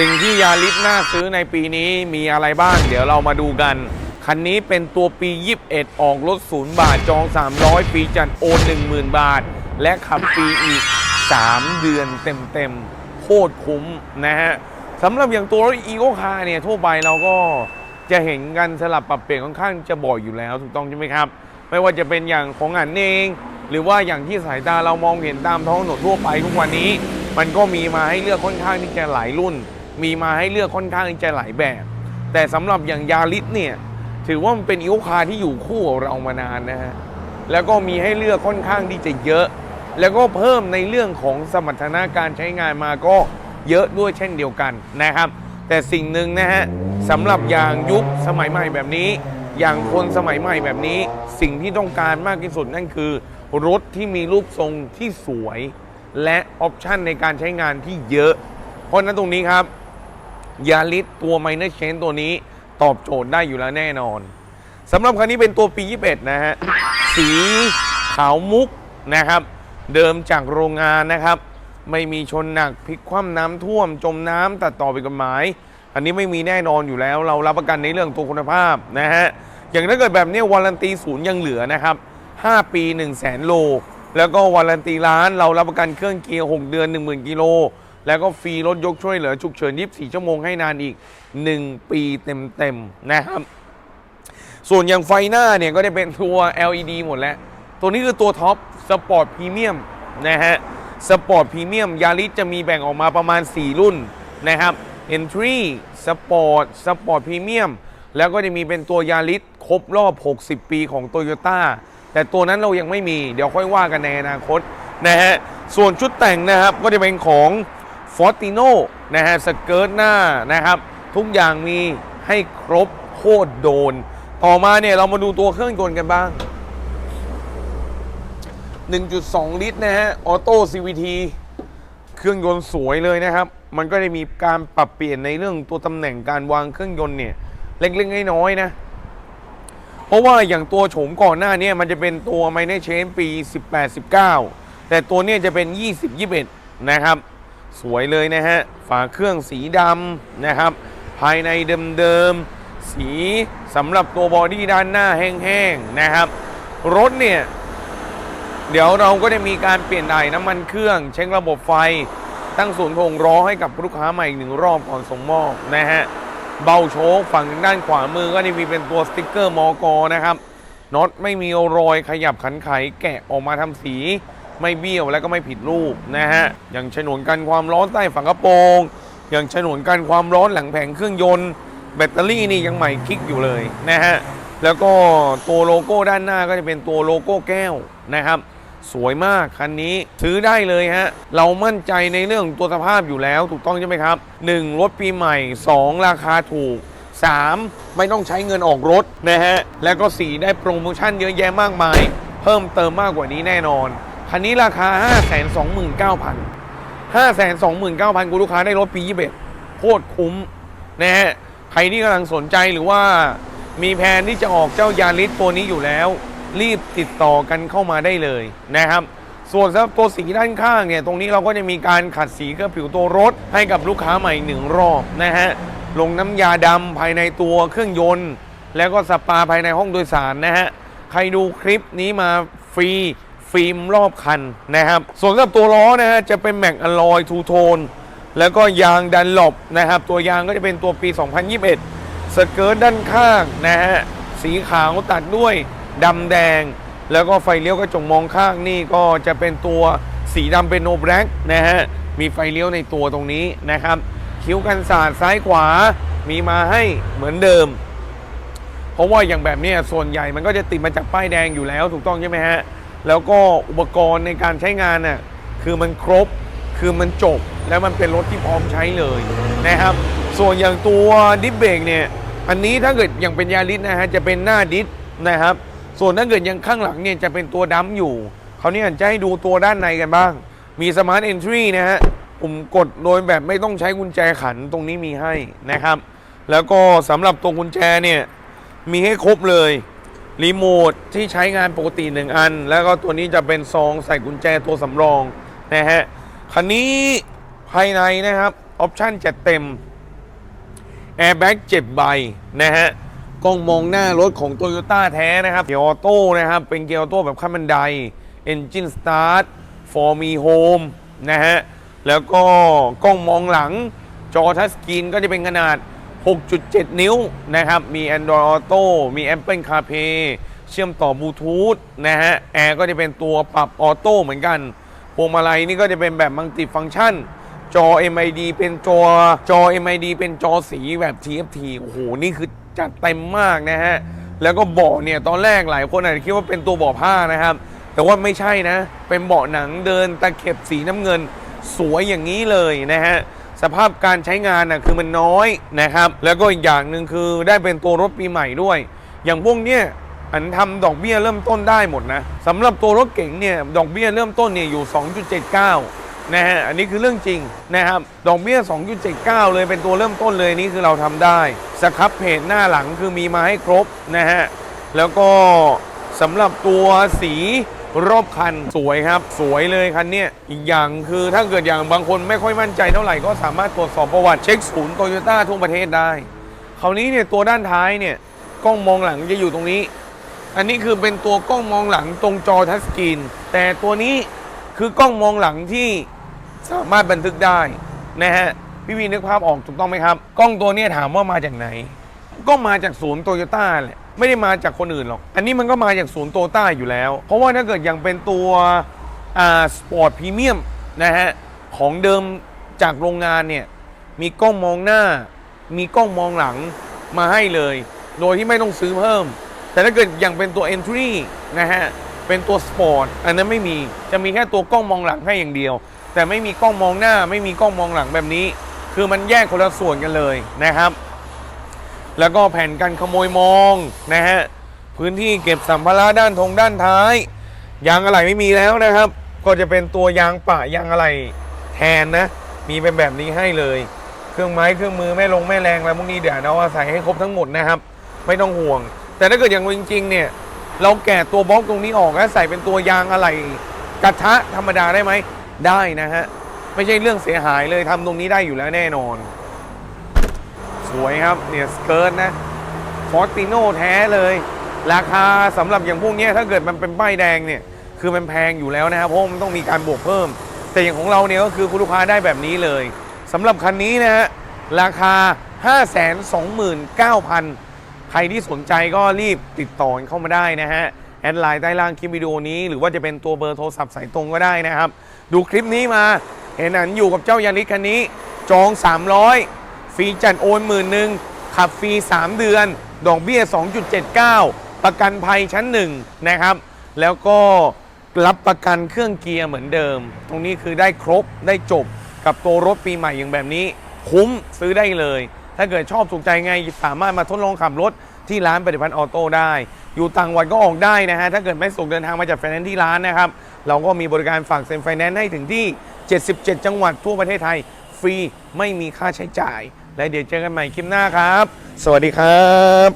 สิ่งที่ยาริสน่าซื้อในปีนี้มีอะไรบ้าง เดี๋ยวเรามาดูกัน คันนี้เป็นตัวปี 21 ออกรถศูนย์บาทจอง 300 ปีจัดโอน 10,000 บาท และขับฟรีอีก 3 เดือนเต็มๆโคตรคุ้มนะฮะสำหรับอย่างตัวรถอีโ c คาเนี่ยทั่วไปเราก็จะเห็นกันสลับปรับเปลี่ยนค่อนข้างจะบ่อยอยู่แล้วถูกต้องใช่ไหมครับ ไม่ว่าจะเป็นอย่างของอันเอง หรือว่าอย่างที่สายตาเรามองเห็นตามท้องถนนทั่วไปทุกวันนี้ มันก็มีมาให้เลือกค่อนข้างที่จะหลายรุ่น มีมาให้เลือกค่อนข้างจะหลายแบบ แต่สำหรับอย่างยาริสเนี่ย ถือว่ามันเป็นอีโคคาร์ที่อยู่คู่กับเรามานานนะฮะ แล้วก็มีให้เลือกค่อนข้างที่จะเยอะ แล้วก็เพิ่มในเรื่องของสมรรถนะการใช้งานมาก็เยอะด้วยเช่นเดียวกันนะครับ แต่สิ่งหนึ่งนะฮะสำหรับอย่างยุคสมัยใหม่แบบนี้ อย่างคนสมัยใหม่แบบนี้ สิ่งที่ต้องการมากที่สุดนั่นคือ รถที่มีรูปทรงที่สวย และออปชันในการใช้งานที่เยอะ เพราะฉะนั้นตรงนี้ครับ ยาริสตัว Minor Change ตัวนี้ตอบโจทย์ได้อยู่แล้วแน่นอนสำหรับคันนี้เป็นตัวปี 21 นะฮะ สีขาวมุกนะครับ เดิมจากโรงงานนะครับ ไม่มีชนหนักพลิกคว่ำน้ำท่วม จมน้ำตัดต่อไปกฎหมาย อันนี้ไม่มีแน่นอนอยู่แล้ว เรารับประกันในเรื่องตัวคุณภาพนะฮะ อย่างถ้าเกิดแบบนี้วารันตีศูนย์ยังเหลือนะครับ 5 ปี 1 0 0 0 0แโล แล้วก็วารันตีล้านเรารับประกันเครื่องเกียร์ 6 เดือน 10,000 กิโล แล้วก็ฟรีรถยกช่วยเหลือฉุกเฉิน 24 ชั่วโมงให้นานอีก 1 ปีเต็มๆนะครับ ส่วนอย่างไฟหน้าเนี่ยก็จะเป็นตัว LED หมดแล้ว ตัวนี้คือตัวท็อปสปอร์ตพรีเมียมนะฮะสปอร์ตพรีเมียมยาริสจะมีแบ่งออกมาประมาณ 4 รุ่นนะครับ Entry Sport Sport Premium แล้วก็จะมีเป็นตัวยาริสครบรอบ 60 ปีของ Toyota แต่ตัวนั้นเรายังไม่มี เดี๋ยวค่อยว่ากันในอนาคตนะฮะ ส่วนชุดแต่งนะครับก็จะเป็นของ Fortino นะฮะสเกิร์ตหน้านะครับ ทุกอย่างมีให้ครบโคตรโดน ต่อมาเนี่ยเรามาดูตัวเครื่องยนต์กันบ้าง 1.2 ลิตรนะฮะออโต้ CVT เครื่องยนต์สวยเลยนะครับ มันก็ได้มีการปรับเปลี่ยนในเรื่องตัวตำแหน่งการวางเครื่องยนต์เนี่ยเล็กๆน้อยๆนะ เพราะว่าอย่างตัวโฉมก่อนหน้านี้มันจะเป็นตัว m i n o r Change ปี 18-19 แต่ตัวเนี้จะเป็น 20-21 นะครับ สวยเลยนะฮะ ฝาเครื่องสีดำนะครับ ภายในเดิมๆ สีสำหรับตัวบอดี้ด้านหน้าแห้งๆนะครับ รถเนี่ย เดี๋ยวเราก็จะมีการเปลี่ยนถ่ายน้ำมันเครื่อง เช็คระบบไฟ ตั้งศูนย์โถงล้อให้กับลูกค้าใหม่อีกหนึ่งรอบก่อนส่งมอบนะฮะ เบาโชคฝั่งด้านขวามือก็จะมีเป็นตัวสติ๊กเกอร์มอกนะครับน็อตไม่มีรอยขยับขันไขแกะออกมาทำสี ไม่เบี้ยวและก็ไม่ผิดรูปนะฮะ อย่างฉนวนกันความร้อนใต้ฝากระโปรง อย่างฉนวนกันความร้อนหลังแผงเครื่องยนต์ แบตเตอรี่นี่ยังใหม่คลิกอยู่เลยนะฮะ แล้วก็ตัวโลโก้ด้านหน้าก็จะเป็นตัวโลโก้แก้วนะครับ สวยมากคันนี้ซื้อได้เลยฮะ เรามั่นใจในเรื่องตัวสภาพอยู่แล้วถูกต้องใช่ไหมครับ 1. รถปีใหม่ 2. ราคาถูก 3. ไม่ต้องใช้เงินออกรถนะฮะ แล้วก็ 4 ได้โปรโมชั่นเยอะแยะมากมาย เพิ่มเติมมากกว่านี้แน่นอน คันนี้ราคา 529,000 529,000 คุณลูกค้าได้รถปี 21 โคตรคุ้มนะฮะ ใครที่กำลังสนใจหรือว่ามีแผนที่จะออกเจ้ายาริสตัวนี้อยู่แล้ว รีบติดต่อกันเข้ามาได้เลยนะครับ ส่วนสำหรับตัวสีด้านข้างเนี่ย ตรงนี้เราก็จะมีการขัดสีเครื่อผิวตัวรถ ให้กับลูกค้าใหม่หนึ่งรอบนะฮะ ลงน้ำยาดำภายในตัวเครื่องยนต์ แล้วก็สปาภายในห้องโดยสารนะฮะ ใครดูคลิปนี้มาฟรี ฟิล์มรอบคันนะครับ ส่วนสำหรับตัวล้อนะฮะจะเป็นแม็กอลลอยทูโทนแล้วก็ยางดันหลบนะครับ ตัวยางก็จะเป็นตัวปี 2021 สเกิร์ตด้านข้างนะฮะสีขาวตัดด้วยดำแดง แล้วก็ไฟเลี้ยวกระจกมองข้างนี่ก็จะเป็นตัวสีดำเป็นโนแบล็กนะฮะมีไฟเลี้ยวในตัวตรงนี้นะครับ คิ้วกันศาสตร์ซ้ายขวามีมาให้เหมือนเดิม เพราะว่าอย่างแบบเนี้ยส่วนใหญ่มันก็จะติดมาจากป้ายแดงอยู่แล้วถูกต้องใช่ไหมฮะ แล้วก็อุปกรณ์ในการใช้งานน่ะคือมันครบคือมันจบแล้วมันเป็นรถที่พร้อมใช้เลยนะครับ ส่วนอย่างตัวดิสเบรกเนี่ยอันนี้ถ้าเกิดอย่างเป็นยาริสนะฮะจะเป็นหน้าดิสนะครับ ส่วนถ้าเกิดยังข้างหลังเนี่ยจะเป็นตัวดัมอยู่เขาวเนี่ยจะให้ดูตัวด้านในกันบ้าง มีสมาร์ทเอนทรีนะฮะปุ่มกดโดยแบบไม่ต้องใช้กุญแจขันตรงนี้มีให้นะครับ แล้วก็สำหรับตัวกุญแจเนี่ยมีให้ครบเลย รีโมทที่ใช้งานปกติหนึ่งอัน แล้วก็ตัวนี้จะเป็นซองใส่กุญแจตัวสำรองนะฮะคันนี้ภายในนะครับ ออปชั่นจัดเต็มแอร์แบ็ก7ใบนะฮะกล้องมองหน้ารถของ t o y ยต้แท้นะครับเกียร์ออโต้นะครับ เป็นเกียร์ออโต้แบบขั้นบันได Engine Start For Me Home นะฮะ แล้วก็กล้องมองหลังจอทัชสกรีนก็จะเป็นขนาด 6.7 นิ้วนะครับ มี Android Auto มี Apple CarPlay เชื่อมต่อบลูทูธนะฮะ แอร์ก็จะเป็นตัวปรับออโต้เหมือนกัน พวงมาลัยนี่ก็จะเป็นแบบมัลติฟัง c t ชัน จอ MID เป็นจอ จอ MID เป็นจอสีแบบ TFT โอ้โห นี่คือจัดเต็มมากนะฮะ แล้วก็เบาะเนี่ย ตอนแรกหลายคนอาจจะคิดว่าเป็นตัวเบาะผ้านะครับ แต่ว่าไม่ใช่นะ เป็นเบาะหนังเดินตะเข็บสีน้ำเงิน สวยอย่างนี้เลยนะฮะ สภาพการใช้งานนะคือมันน้อยนะครับ แล้วก็อีกอย่างหนึ่งคือได้เป็นตัวรถปีใหม่ด้วย อย่างพวกเนี้ยอันทำดอกเบี้ยเริ่มต้นได้หมดนะสำหรับตัวรถเก๋งเนี่ยดอกเบี้ยเริ่มต้นเนี่ยอยู่ 2.79 นะฮะอันนี้คือเรื่องจริงนะครับดอกเบี้ย 2.79 เลยเป็นตัวเริ่มต้นเลยนี่คือเราทำได้สครับเพจหน้าหลังคือมีมาให้ครบนะฮะแล้วก็ สำหรับตัวสีรอบคันสวยครับ สวยเลยคันเนี้ยอีกอย่างคือถ้าเกิดอย่างบางคนไม่ค่อยมั่นใจเท่าไหร่ก็สามารถตรวจสอบประวัติเช็คศูนย์โตโยต้าทั่วประเทศได้ คราวนี้เนี่ยตัวด้านท้ายเนี่ยกล้องมองหลังจะอยู่ตรงนี้ อันนี้คือเป็นตัวกล้องมองหลังตรงจอทัชสกรีนแต่ตัวนี้คือกล้องมองหลังที่สามารถบันทึกได้นะฮะพี่วีนึกภาพออกถูกต้องไหมครับ กล้องตัวนี้ถามว่ามาจากไหน ก็มาจากศูนย์โตโยต้าแหละ ไม่ได้มาจากคนอื่นหรอก อันนี้มันก็มาจากศูนย์โตโยต้าอยู่แล้ว เพราะว่าถ้าเกิดยังเป็นตัวสปอร์ตพรีเมียมนะฮะ ของเดิมจากโรงงานเนี่ย มีกล้องมองหน้า มีกล้องมองหลังมาให้เลย โดยที่ไม่ต้องซื้อเพิ่ม แต่ถ้าเกิดอย่างเป็นตัว Entry นะฮะ เป็นตัว Sport อันนั้นไม่มีจะมีแค่ตัวกล้องมองหลังให้อย่างเดียว แต่ไม่มีกล้องมองหน้า ไม่มีกล้องมองหลังแบบนี้ คือมันแยกคนละส่วนกันเลยนะครับ แล้วก็แผ่นกันขโมยมองนะฮะพื้นที่เก็บสัมภาระด้านทงด้านท้าย ยางอะไหล่ไม่มีแล้วนะครับ ก็จะเป็นตัวยางปะยางอะไหล่แทนนะ มีเป็นแบบนี้ให้เลย เครื่องไม้เครื่องมือแม่ลงแม่แรงอะไรพวกนี้เดี๋ยวเราอาใส่ให้ครบทั้งหมดนะครับ ไม่ต้องห่วง แต่ถ้าเกิดอย่างจริงๆเนี่ยเราแกะตัวบล็อกตรงนี้ออกแล้วใส่เป็นตัวยางอะไหล่กระทะธรรมดาได้ไหมได้นะฮะไม่ใช่เรื่องเสียหายเลยทำตรงนี้ได้อยู่แล้วแน่นอน วยครับเนี่ยสเกิร์ตนะฟอร์ติโนแท้เลย ราคาสำหรับอย่างพวกนี้ถ้าเกิดมันเป็นป้ายแดงเนี่ยคือมันแพงอยู่แล้วนะครับเพราะมันต้องมีการบวกเพิ่ม แต่อย่างของเราเนี่ยก็คือคุณลูกค้าได้แบบนี้เลยสำหรับคันนี้นะฮะราคา 529,000 ใครที่สนใจก็รีบติดต่อเข้ามาได้นะฮะแอดไลน์ใต้ล่างคลิปวิดีโอนี้ หรือว่าจะเป็นตัวเบอร์โทรศัพท์สายตรงก็ได้นะครับ ดูคลิปนี้มาเห็นอันอยู่กับเจ้ายาริสคันนี้จอง 300 ฟรีจัดโอนหมื่นหนึ่งขับฟรี 3 เดือน ดอกเบี้ย 2.79 ประกันภัยชั้น1นะครับ แล้วก็รับประกันเครื่องเกียร์เหมือนเดิม ตรงนี้คือได้ครบได้จบกับตัวรถปีใหม่อย่างแบบนี้ คุ้มซื้อได้เลย ถ้าเกิดชอบถูกใจไงสามารถมาทดลองขับรถที่ร้านปฏิพันธ์ออโต้ได้ อยู่ต่างจังหวัดก็ออกได้นะฮะ ถ้าเกิดไม่ส่งเดินทางมาจากไฟแนนซ์ที่ร้านนะครับ เราก็มีบริการฝากเซ็นไฟแนนซ์ให้ถึงที่ 77 จังหวัดทั่วประเทศไทย ฟรีไม่มีค่าใช้จ่าย และเดี๋ยวเจอกันใหม่คลิปหน้าครับ สวัสดีครับ